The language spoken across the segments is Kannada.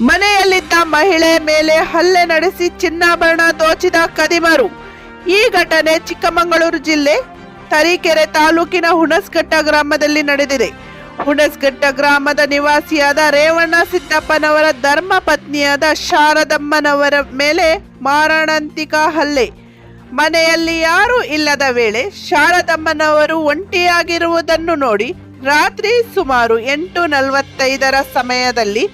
ಮನೆಯಲ್ಲಿದ್ದ ಮಹಿಳೆ ಮೇಲೆ ಹಲ್ಲೆ ನಡೆಸಿ ಚಿನ್ನಾಭರಣ ದೋಚಿದ ಕದಿಮರು. ಈ ಘಟನೆ ಚಿಕ್ಕಮಗಳೂರು ಜಿಲ್ಲೆ ತರೀಕೆರೆ ತಾಲೂಕಿನ ಹುಣಸ್ಘಟ್ಟ ಗ್ರಾಮದಲ್ಲಿ ನಡೆದಿದೆ. ಹುಣಸ್ಘಟ್ಟ ಗ್ರಾಮದ ನಿವಾಸಿಯಾದ ರೇವಣ್ಣ ಸಿದ್ದಪ್ಪನವರ ಧರ್ಮ ಪತ್ನಿಯಾದ ಶಾರದಮ್ಮನವರ ಮೇಲೆ ಮಾರಣಾಂತಿಕ ಹಲ್ಲೆ. ಮನೆಯಲ್ಲಿ ಯಾರೂ ಇಲ್ಲದ ವೇಳೆ ಶಾರದಮ್ಮನವರು ಒಂಟಿಯಾಗಿರುವುದನ್ನು ನೋಡಿ ರಾತ್ರಿ ಸುಮಾರು ಎಂಟು ನಲವತ್ತೈದರ ಸಮಯದಲ್ಲಿ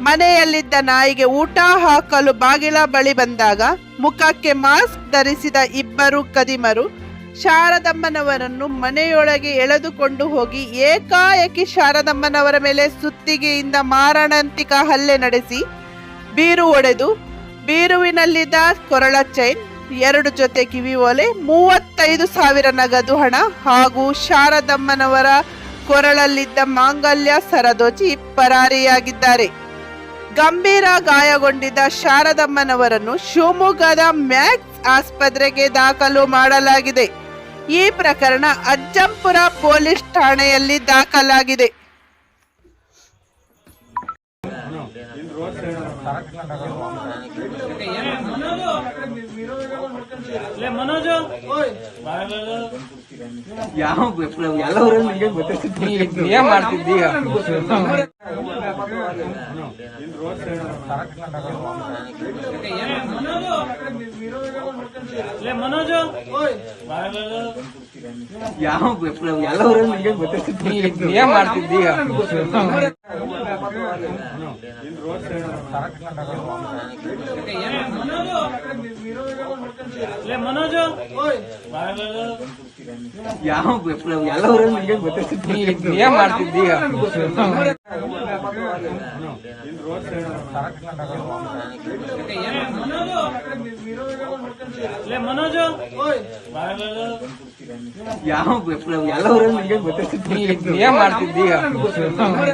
ಮನೆಯಲ್ಲಿದ್ದ ನಾಯಿಗೆ ಊಟ ಹಾಕಲು ಬಾಗಿಲ ಬಳಿ ಬಂದಾಗ ಮುಖಕ್ಕೆ ಮಾಸ್ಕ್ ಧರಿಸಿದ ಇಬ್ಬರು ಕದಿಮರು ಶಾರದಮ್ಮನವರನ್ನು ಮನೆಯೊಳಗೆ ಎಳೆದುಕೊಂಡು ಹೋಗಿ ಏಕಾಏಕಿ ಶಾರದಮ್ಮನವರ ಮೇಲೆ ಸುತ್ತಿಗೆಯಿಂದ ಮಾರಣಾಂತಿಕ ಹಲ್ಲೆ ನಡೆಸಿ ಬೀರು ಒಡೆದು ಬೀರುವಿನಲ್ಲಿದ್ದ ಕೊರಳ ಚೈನ್, ಎರಡು ಜೊತೆ ಕಿವಿ ಒಲೆ, ಮೂವತ್ತೈದು ಸಾವಿರ ನಗದು ಹಣ ಹಾಗೂ ಶಾರದಮ್ಮನವರ ಕೊರಳಲ್ಲಿದ್ದ ಮಾಂಗಲ್ಯ ಸರದೋಚಿ ಪರಾರಿಯಾಗಿದ್ದಾರೆ. ಗಂಭೀರ ಗಾಯಗೊಂಡಿದ್ದ ಶಾರದಮ್ಮನವರನ್ನು ಶಿವಮೊಗ್ಗದ ಮ್ಯಾಕ್ಸ್ ಆಸ್ಪತ್ರೆಗೆ ದಾಖಲು ಮಾಡಲಾಗಿದೆ. ಈ ಪ್ರಕರಣ ಅಜ್ಜಂಪುರ ಪೊಲೀಸ್ ಠಾಣೆಯಲ್ಲಿ ದಾಖಲಾಗಿದೆ. ಲೇ ಮನೋಜು. ಯಾವ ಎಲ್ಲ ಊರಲ್ಲಿ ಗೊತ್ತಿರ್ತಿತ್ತು ಏನ್ ಮಾಡ್ತಿದ್ದೀಯ? ಲೇ ಮನೋಜು. ಯಾವ ಎಲ್ಲ ಊರಲ್ಲಿ ನಿಂಗೆ ಗೊತ್ತಿರ್ತಿತ್ತು ಏನ್ ಮಾಡ್ತಿದ್ದೀಗ ಲೇ ಮನೋಜು ಯಾವ ಎಲ್ಲ ಊರಲ್ಲಿ ನಿಂಗೆ ಗೊತ್ತಿರ್ತಿತ್ತು ಏನ್ ಮಾಡ್ತಿದ್ದೀಗ ಲೇ ಮನೋಜು ಯಾವ ಎಲ್ಲ ಊರಲ್ಲಿ ನಿಂಗೆ ಗೊತ್ತಿರ್ತಿತ್ತು ಏನ್ ಮಾಡ್ತಿದ್ದೀಗ